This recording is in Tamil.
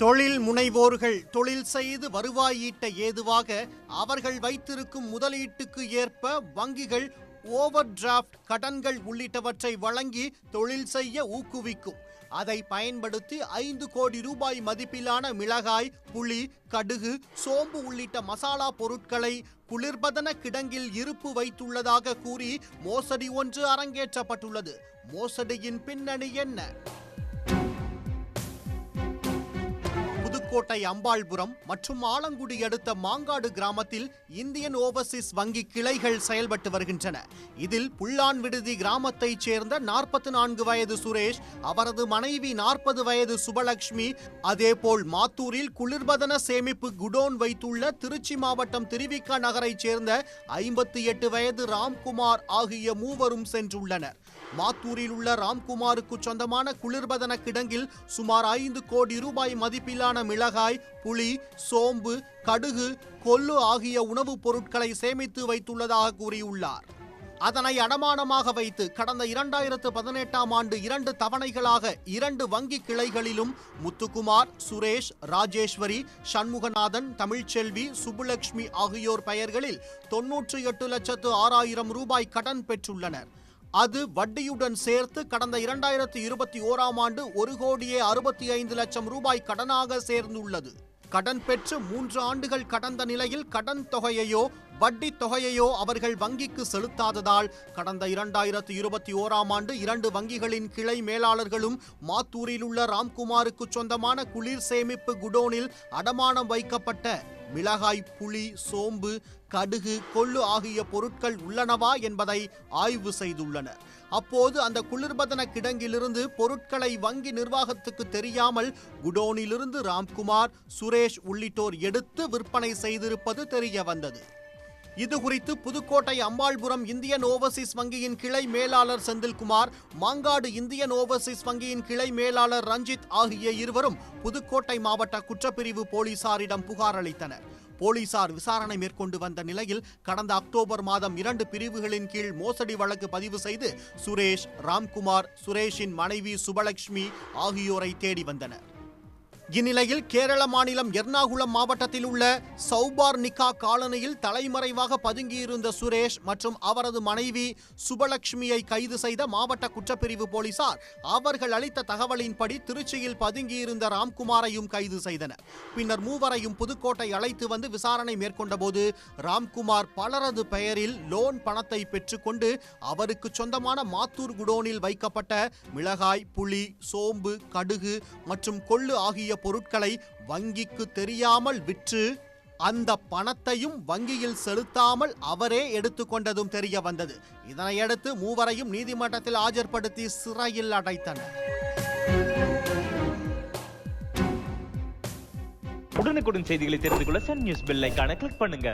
தொழில் முனைவோர்கள் தொழில் செய்து வருவாய் ஈட்ட ஏதுவாக அவர்கள் வைத்திருக்கும் முதலீட்டுக்கு ஏற்ப வங்கிகள் ஓவர் டிராஃப்ட் கடன்கள் உள்ளிட்டவற்றை வழங்கி தொழில் செய்ய ஊக்குவிக்கும். அதை பயன்படுத்தி ஐந்து கோடி ரூபாய் மதிப்பிலான மிளகாய் புளி கடுகு சோம்பு உள்ளிட்ட மசாலா பொருட்களை குளிர்பதன கிடங்கில் இருப்பு வைத்துள்ளதாக கூறி மோசடி ஒன்று அரங்கேற்றப்பட்டுள்ளது. மோசடியின் பின்னணி என்ன? புதுக்கோட்டை அம்பாள்புரம் மற்றும் ஆலங்குடி அடுத்த மாங்காடு கிராமத்தில் இந்தியன் ஓவர்சீஸ் வங்கி கிளைகள் செயல்பட்டு வருகின்றன. இதில் புல்லான் விடுதி கிராமத்தைச் சேர்ந்த நாற்பத்தி நான்கு வயது சுரேஷ் அவரது மனைவி நாற்பது வயது சுபலட்சுமி அதேபோல் மாத்தூரில் குளிர்பதன சேமிப்பு குடோன் வைத்துள்ள திருச்சி மாவட்டம் திருவிக்கா நகரைச் சேர்ந்த ஐம்பத்தி எட்டு வயது ராம்குமார் ஆகிய மூவரும் சென்றுள்ளனர். மாத்தூரில் உள்ள ராம்குமாருக்கு சொந்தமான குளிர்பதன கிடங்கில் சுமார் ஐந்து கோடி ரூபாய் மதிப்பிலான மிளகாய் புளி சோம்பு கடுகு கொல்லு ஆகிய உணவுப் பொருட்களை சேமித்து வைத்துள்ளதாக கூறியுள்ளார். அதனை அடமானமாக வைத்து கடந்த இரண்டாயிரத்து பதினெட்டாம் ஆண்டு இரண்டு தவணைகளாக இரண்டு வங்கி கிளைகளிலும் முத்துக்குமார் சுரேஷ் ராஜேஸ்வரி சண்முகநாதன் தமிழ்ச்செல்வி சுப்புலட்சுமி ஆகியோர் பெயர்களில் தொன்னூற்றி எட்டு லட்சத்து ஆறாயிரம் ரூபாய் கடன் பெற்றுள்ளனர். அது வட்டியுடன் சேர்த்து கடந்த இரண்டாயிரத்தி இருபத்தி ஓராம் ஆண்டு ஒரு கோடியே அறுபத்தி ஐந்து லட்சம் ரூபாய் கடனாக சேர்ந்துள்ளது. கடன் பெற்று மூன்று ஆண்டுகள் கடந்த நிலையில் கடன் தொகையையோ வட்டி தொகையையோ அவர்கள் வங்கிக்கு செலுத்தாததால் கடந்த இரண்டாயிரத்தி இருபத்தி ஓராம் ஆண்டு இரண்டு வங்கிகளின் கிளை மேலாளர்களும் மாத்தூரில் உள்ள ராம்குமாருக்கு சொந்தமான குளிர் சேமிப்பு குடோனில் அடமானம் வைக்கப்பட்ட மிளகாய் புளி சோம்பு கடுகு கொள்ளு ஆகிய பொருட்கள் உள்ளனவா என்பதை ஆய்வு செய்துள்ளனர். அப்போது அந்த குளிர்பதன கிடங்கிலிருந்து பொருட்களை வங்கி நிர்வாகத்துக்கு தெரியாமல் குடோனிலிருந்து ராம்குமார் சுரேஷ் உள்ளிட்டோர் எடுத்து விற்பனை செய்திருப்பது தெரிய வந்தது. இதுகுறித்து புதுக்கோட்டை அம்பாள்புரம் இந்தியன் ஓவர்சீஸ் வங்கியின் கிளை மேலாளர் செந்தில்குமார் மாங்காடு இந்தியன் ஓவர்சீஸ் வங்கியின் கிளை மேலாளர் ரஞ்சித் ஆகிய இருவரும் புதுக்கோட்டை மாவட்ட குற்றப்பிரிவு போலீசாரிடம் புகார் அளித்தனர். போலீசார் விசாரணை மேற்கொண்டு வந்த நிலையில் கடந்த அக்டோபர் மாதம் இரண்டு பிரிவுகளின் கீழ் மோசடி வழக்கு பதிவு செய்து சுரேஷ் ராம்குமார் சுரேஷின் மனைவி சுபலட்சுமி ஆகியோரை தேடி வந்தனர். இந்நிலையில் கேரள மாநிலம் எர்ணாகுளம் மாவட்டத்தில் உள்ள சௌபார் நிக்கா காலனியில் தலைமறைவாக பதுங்கியிருந்த சுரேஷ் மற்றும் அவரது மனைவி சுபலட்சுமியை கைது செய்த மாவட்ட குற்றப்பிரிவு போலீசார். அவர்கள் அளித்த தகவலின்படி திருச்சியில் பதுங்கியிருந்த ராம்குமாரையும் கைது செய்தனர். பின்னர் மூவரையும் புதுக்கோட்டை அழைத்து வந்து விசாரணை மேற்கொண்டபோது ராம்குமார் பலரது பெயரில் லோன் பணத்தை பெற்றுக்கொண்டு அவருக்கு சொந்தமான மாத்தூர் குடோனில் வைக்கப்பட்ட மிளகாய் புளி சோம்பு கடுகு மற்றும் கொள்ளு ஆகிய பொருட்களை வங்கிக்கு தெரியாமல் விற்று அந்த பணத்தையும் வங்கியில் செலுத்தாமல் அவரே எடுத்துக்கொண்டதும் தெரிய வந்தது. இதனையடுத்து மூவரையும் நீதிமன்றத்தில் ஆஜர்படுத்தி சிறையில் அடைத்தனர். உடனுக்குடன் செய்திகளை தெரிந்து கொள்ள சன் நியூஸ் பெல் ஐகானை கிளிக் பண்ணுங்க.